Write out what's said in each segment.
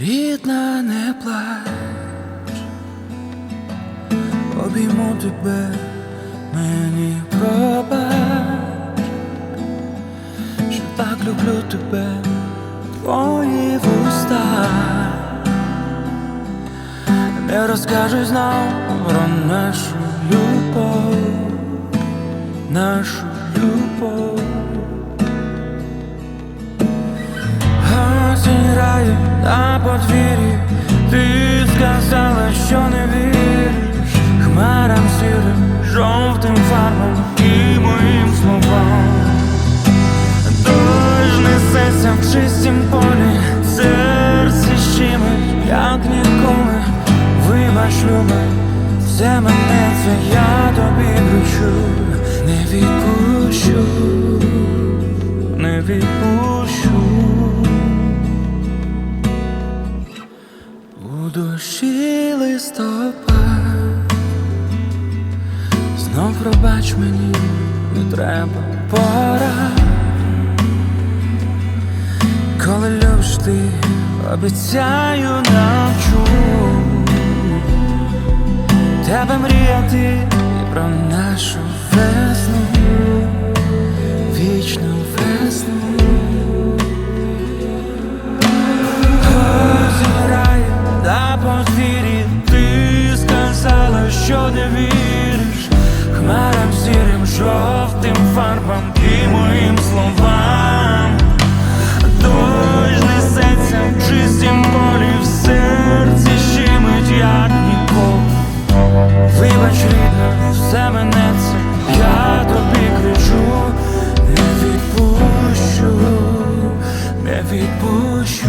Рідна не плач, обійму тебе, мені пробач, що так люблю тебе, твої вуста, не розкажу знов про нашу любов, нашу любов. Осінь раю на подвір'ї Ти сказала, що не віриш Хмарам сірим, жовтим фарбам і моїм словам. Дощ несеться в чистім полі Серце щемить, як ніколи Вибач, любе, все мене це я тобі кричу Не відпущу, душі листопад Знов пробач мені, не треба пора. Коли любиш ти, обіцяю навчу. Тебе мріяти і про нашу фарбам і моїм словам. Дощ несеться в чистім полі в серці щемить, як ніколи. Вибач, рідна, все мене це я тобі кричу Не відпущу, не відпущу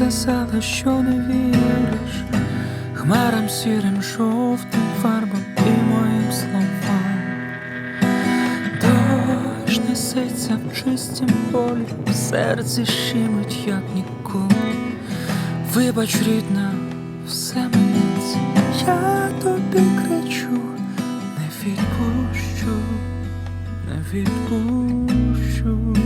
Ти сказала, що не віриш. Хмарам сірим, жовтим фарбам і моїм словам. Дощ несеться в чистім полі В серці щемить, як ніколи. Вибач, рідна, все минеться. Я тобі кричу Не відпущу, не відпущу